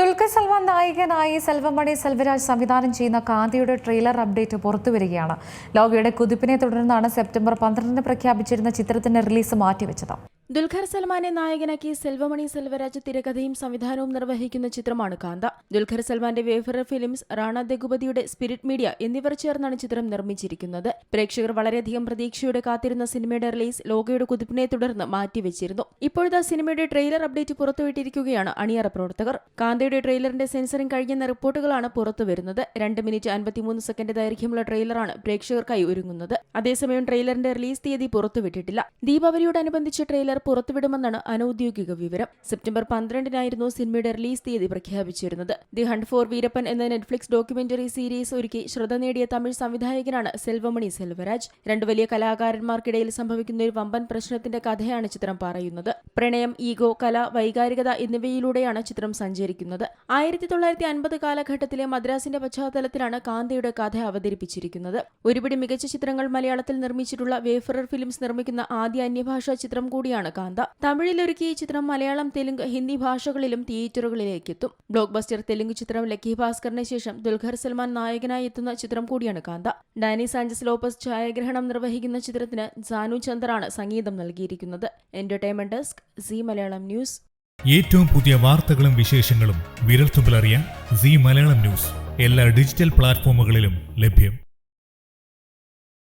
ദുൽഖർ സൽമാൻ നായകനായി സെൽവമണി സെൽവരാജ് സംവിധാനം ചെയ്യുന്ന കാന്തിയുടെ ട്രെയിലർ അപ്ഡേറ്റ് പുറത്തുവരികയാണ് ലോകയുടെ കുതിപ്പിനെ തുടർന്നാണ് സെപ്റ്റംബർ പന്ത്രണ്ടിന് പ്രഖ്യാപിച്ചിരുന്ന ചിത്രത്തിന്റെ റിലീസ് മാറ്റിവെച്ചത്. ദുൽഖർ സൽമാനെ നായകനാക്കി സെൽവമണി സെൽവരാജ് തിരക്കഥയും സംവിധാനവും നിർവഹിക്കുന്ന ചിത്രമാണ് കാന്ത. ദുൽഖർ സൽമാന്റെ വേഫറർ ഫിലിംസ് റാണ ദഗുപതിയുടെ സ്പിരിറ്റ് മീഡിയ എന്നിവർ ചേർന്നാണ് ചിത്രം നിർമ്മിച്ചിരിക്കുന്നത്. പ്രേക്ഷകർ വളരെയധികം പ്രതീക്ഷയോടെ കാത്തിരുന്ന സിനിമയുടെ റിലീസ് ലോകയുടെ കുതിപ്പിനെ തുടർന്ന് മാറ്റിവെച്ചിരുന്നു. ഇപ്പോഴത്തെ സിനിമയുടെ ട്രെയിലർ അപ്ഡേറ്റ് പുറത്തുവിട്ടിരിക്കുകയാണ് അണിയറ പ്രവർത്തകർ. കാന്തയുടെ ട്രെയിലറിന്റെ സെൻസറിംഗ് കഴിഞ്ഞെന്ന റിപ്പോർട്ടുകളാണ് പുറത്തുവരുന്നത് രണ്ട് മിനിറ്റ് അൻപത്തിമൂന്ന് സെക്കൻഡ് ദൈർഘ്യമുള്ള ട്രെയിലറാണ് പ്രേക്ഷകർക്കായി ഒരുങ്ങുന്നത്. അതേസമയം ട്രെയിലറിന്റെ റിലീസ് തീയതി പുറത്തുവിട്ടിട്ടില്ല. ദീപാവലിയോടനുബന്ധിച്ച് ട്രെയിലർ പുറത്തുവിടുമെന്നാണ് അനൌദ്യോഗിക വിവരം. സെപ്റ്റംബർ പന്ത്രണ്ടിനായിരുന്നു സിനിമയുടെ റിലീസ് തീയതി പ്രഖ്യാപിച്ചിരുന്നത്. ദി ഹണ്ട് ഫോർ വീരപ്പൻ എന്ന നെറ്റ്ഫ്ലിക്സ് ഡോക്യുമെന്ററി സീരീസ് ഒരുക്കി ശ്രദ്ധ നേടിയ തമിഴ് സംവിധായകനാണ് സെൽവമണി സെൽവരാജ്. രണ്ട് വലിയ കലാകാരന്മാർക്കിടയിൽ സംഭവിക്കുന്ന ഒരു വമ്പൻ പ്രശ്നത്തിന്റെ കഥയാണ് ചിത്രം പറയുന്നത്. പ്രണയം ഈഗോ കല വൈകാരികത എന്നിവയിലൂടെയാണ് ചിത്രം സഞ്ചരിക്കുന്നത്. ആയിരത്തി തൊള്ളായിരത്തി അൻപത് കാലഘട്ടത്തിലെ മദ്രാസിന്റെ പശ്ചാത്തലത്തിലാണ് കാന്തയുടെ കഥ അവതരിപ്പിച്ചിരിക്കുന്നത്. ഒരുപിടി മികച്ച ചിത്രങ്ങൾ മലയാളത്തിൽ നിർമ്മിച്ചിട്ടുള്ള വേഫറർ ഫിലിംസ് നിർമ്മിക്കുന്ന ആദ്യ അന്യഭാഷാ ചിത്രം കൂടിയാണ് കാന്ത തമിഴിലൊരുക്കിയ ഈ ചിത്രം മലയാളം തെലുങ്ക് ഹിന്ദി ഭാഷകളിലും തിയേറ്ററുകളിലേക്ക് എത്തും ബ്ലോക്ക് ബസ്റ്റർ തെലുങ്ക് ചിത്രം ലക്കി ഭാസ്കറിന് ശേഷം ദുൽഖർ സൽമാൻ നായകനായി എത്തുന്ന ചിത്രം കൂടിയാണ് കാന്ത. ഡാനി സാഞ്ചസ് ലോപ്പസ് ഛായാഗ്രഹണം നിർവഹിക്കുന്ന ചിത്രത്തിന് ജാനു ചന്ദറാണ് സംഗീതം നൽകിയിരിക്കുന്നത്. Entertainment desk Zee Malayalam news. ഏറ്റവും പുതിയ വാർത്തകളും വിശേഷങ്ങളും വിരൽത്തുമ്പിൽ അറിയാൻ സി മലയാളം ന്യൂസ്. എല്ലാ ഡിജിറ്റൽ പ്ലാറ്റ്ഫോമുകളിലും ലഭ്യം.